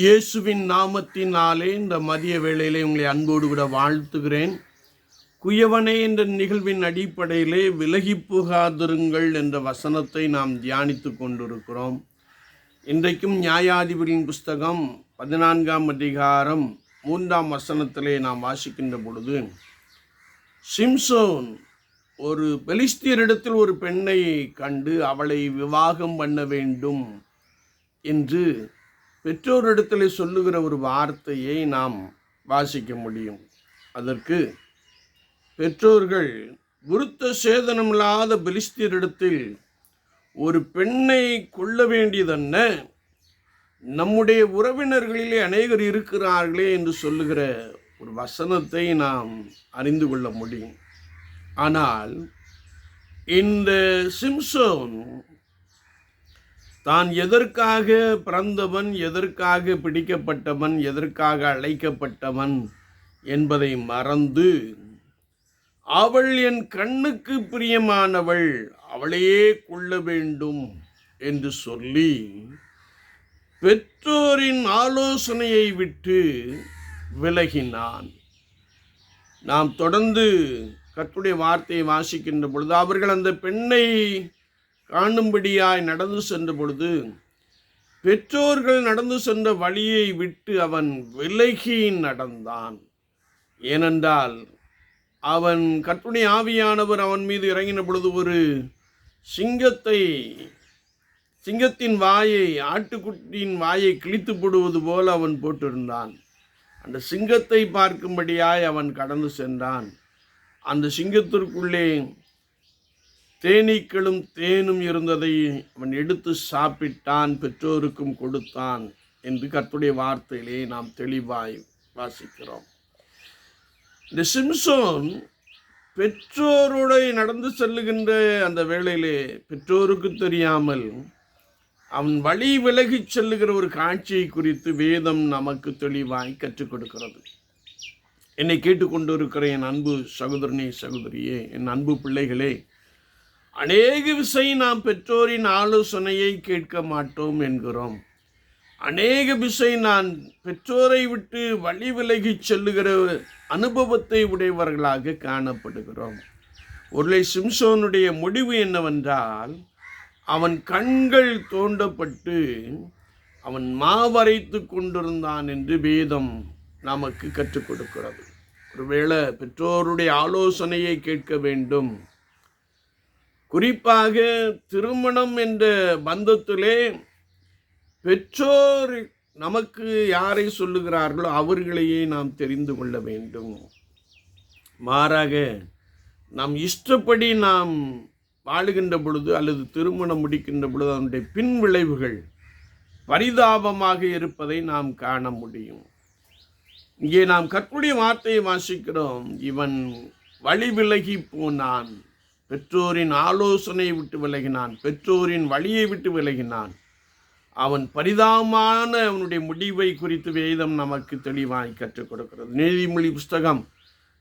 இயேசுவின் நாமத்தினாலே இந்த மதிய வேளையிலே உங்களை அன்போடு கூட வாழ்த்துகிறேன். குயவனே என்ற நிகழ்வின் அடிப்படையிலே விலகி போகாதிருங்கள் என்ற வசனத்தை நாம் தியானித்து கொண்டிருக்கிறோம். இன்றைக்கும் நியாயாதிபதியின் புஸ்தகம் பதினான்காம் அதிகாரம் மூன்றாம் வசனத்திலே நாம் வாசிக்கின்ற பொழுது சிம்சோன் ஒரு பெலிஸ்தியரிடத்தில் ஒரு பெண்ணை கண்டு அவளை விவாகம் பண்ண வேண்டும் என்று பெற்றோரிடத்தில் சொல்லுகிற ஒரு வார்த்தையை நாம் வாசிக்க முடியும். அதற்கு பெற்றோர்கள் விருத்த சேதனமில்லாத பெலிஸ்தியரிடத்தில் ஒரு பெண்ணை கொள்ள வேண்டியதென்ன? நம்முடைய உறவினர்களிலே அநேகர் இருக்கிறார்களே என்று சொல்லுகிற ஒரு வசனத்தை நாம் அறிந்து கொள்ள முடியும். ஆனால் இந்த சிம்சோன் தான் எதற்காக பிறந்தவன் எதற்காக பிடிக்கப்பட்டவன் எதற்காக அழைக்கப்பட்டவன் என்பதை மறந்து அவள் என் கண்ணுக்கு பிரியமானவள் அவளையே கொள்ள வேண்டும் என்று சொல்லி பெற்றோரின் ஆலோசனையை விட்டு விலகினான். நாம் தொடர்ந்து கத்துடைய வார்த்தையை வாசிக்கின்ற பொழுது அவர்கள் அந்த பெண்ணை காணும்படியாய் நடந்து சென்ற பொழுது பெற்றோர்கள் நடந்து சென்ற வழியை விட்டு அவன் விலகி நடந்தான். ஏனென்றால் அவன் கற்பனை ஆவியானவர் அவன் மீது இறங்கின பொழுது ஒரு சிங்கத்தை சிங்கத்தின் வாயை ஆட்டுக்குட்டியின் வாயை கிழித்து போடுவது போல் அவன் போட்டிருந்தான். அந்த சிங்கத்தை பார்க்கும்படியாய் அவன் கடந்து சென்றான். அந்த சிங்கத்திற்குள்ளே தேனீக்களும் தேனும் இருந்ததை அவன் எடுத்து சாப்பிட்டான் பெற்றோருக்கும் கொடுத்தான் என்று கற்புடைய வார்த்தையிலே நாம் தெளிவாய் வாசிக்கிறோம். இந்த சிம்சோன் பெற்றோரோட நடந்து செல்லுகின்ற அந்த வேளையிலே பெற்றோருக்கு தெரியாமல் அவன் வழி விலகிச் செல்லுகிற ஒரு காட்சியை குறித்து வேதம் நமக்கு தெளிவாய் கற்றுக் கொடுக்கிறது. என்னை கேட்டுக்கொண்டிருக்கிற என் அன்பு சகோதரனே சகோதரியே என் அன்பு பிள்ளைகளே அநேக விசை நாம் பெற்றோரின் ஆலோசனையை கேட்க மாட்டோம் என்கிறோம். அநேக விசை நான் பெற்றோரை விட்டு வழி விலகிச் செல்லுகிற அனுபவத்தை உடையவர்களாக காணப்படுகிறோம். ஒருளை சிம்சோனுடைய முடிவு என்னவென்றால் அவன் கண்கள் தோண்டப்பட்டு அவன் மாவரைத்து கொண்டிருந்தான் என்று வேதம் நமக்கு கற்றுக் கொடுக்கிறது. ஒருவேளை பெற்றோருடைய ஆலோசனையை கேட்க வேண்டும். குறிப்பாக திருமணம் என்ற பந்தத்திலே பெற்றோர் நமக்கு யாரை சொல்லுகிறார்களோ அவர்களையே நாம் தெரிந்து கொள்ள வேண்டும். மாறாக நாம் இஷ்டப்படி நாம் வாழுகின்ற பொழுது அல்லது திருமணம் முடிக்கின்ற பொழுது அதனுடைய பின் விளைவுகள் பரிதாபமாக இருப்பதை நாம் காண முடியும். இங்கே நாம் கற்புடைய வார்த்தையை வாசிக்கிறோம். இவன் வழி விலகி போனான். பெற்றோரின் ஆலோசனை விட்டு விலகினான். பெற்றோரின் வழியை விட்டு விலகினான். அவன் பரிதாபமான அவனுடைய முடிவை குறித்து வேதம் நமக்கு தெளிவாய் கற்றுக் கொடுக்கிறது. நீதிமொழி புஸ்தகம்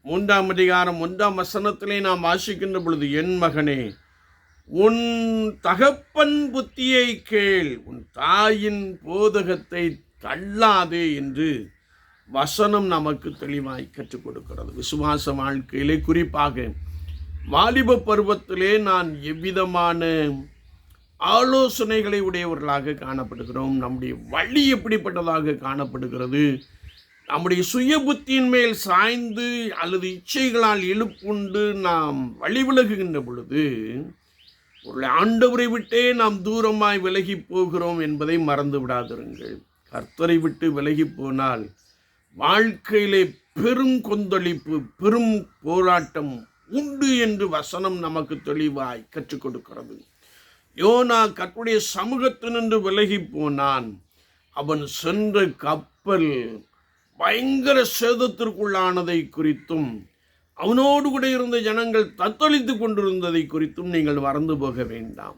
மூன்றாம் அதிகாரம் ஒன்றாம் வசனத்திலே நாம் வாசிக்கின்ற பொழுது என் மகனே உன் தகப்பன் புத்தியை கேள். உன் தாயின் போதகத்தை தள்ளாதே என்று வசனம் நமக்கு தெளிவாய் கற்றுக் கொடுக்கிறது. விசுவாச வாழ்க்கையிலே குறிப்பாக வாலிப பருவத்திலே நான் எவ்விதமான ஆலோசனைகளை உடையவர்களாக காணப்படுகிறோம். நம்முடைய வழி எப்படிப்பட்டதாக காணப்படுகிறது? நம்முடைய சுய புத்தியின் மேல் சாய்ந்து அல்லது இச்சைகளால் எழுப்புண்டு நாம் வழி விலகுகின்ற பொழுது ஒரு ஆண்டவரை விட்டே நாம் தூரமாய் விலகி போகிறோம் என்பதை மறந்து விடாதிருங்கள். கர்த்தரை விட்டு விலகி போனால் வாழ்க்கையிலே பெரும் கொந்தளிப்பு பெரும் போராட்டம் உண்டு என்று வசனம் நமக்கு தெளிவாய் கற்றுக் கொடுக்கிறது. யோனா கற்றுடைய சமூகத்தினின்று விலகி போனான். அவன் சென்ற கப்பல் பயங்கர சேதத்திற்குள்ளானதை குறித்தும் அவனோடு கூட இருந்த ஜனங்கள் தத்தளித்து கொண்டிருந்ததை குறித்தும் நீங்கள் மறந்து போக வேண்டாம்.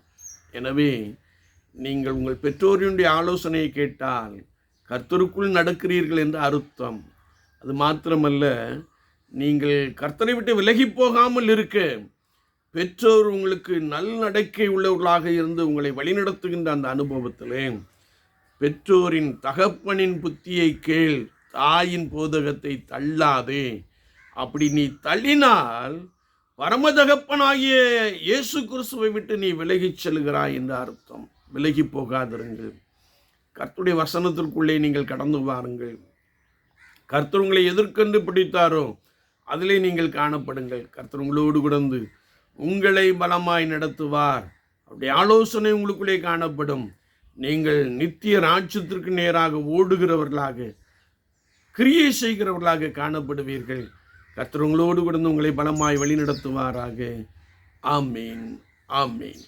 எனவே நீங்கள் உங்கள் பெற்றோரினுடைய ஆலோசனையை கேட்டால் கர்த்தருக்குள் நடக்கிறீர்கள் என்று அர்த்தம். அது மாத்திரமல்ல நீங்கள் கர்த்தனை விட்டு விலகி போகாமல் இருக்க. பெற்றோர் உங்களுக்கு நல்லடக்கை உள்ளவர்களாக இருந்து உங்களை வழிநடத்துகின்ற அந்த அனுபவத்திலே. பெற்றோரின் தகப்பனின் புத்தியை கேள் தாயின் போதகத்தை தள்ளாதே. அப்படி நீ தள்ளினால் பரமதகப்பனாகிய இயேசு கிறிஸ்துவை விட்டு நீ விலகிச் செல்கிறாய் என்று அர்த்தம். விலகி போகாதிருங்கள். கர்த்துடைய வசனத்திற்குள்ளே நீங்கள் கடந்து வாருங்கள். கர்த்தர் உங்களை எதிர்கண்டு பிடித்தாரோ அதிலே நீங்கள் காணப்படுங்கள். கர்த்தர் உங்களோடு கிடந்து உங்களை பலமாய் நடத்துவார். அப்படி ஆலோசனை உங்களுக்குள்ளே காணப்படும். நீங்கள் நித்திய ராட்சத்திற்கு நேராக ஓடுகிறவர்களாக கிரியை செய்கிறவர்களாக காணப்படுவீர்கள். கர்த்தர் உங்களோடு கிடந்து உங்களை பலமாய் வழிநடத்துவாராக. ஆமீன். ஆமீன்.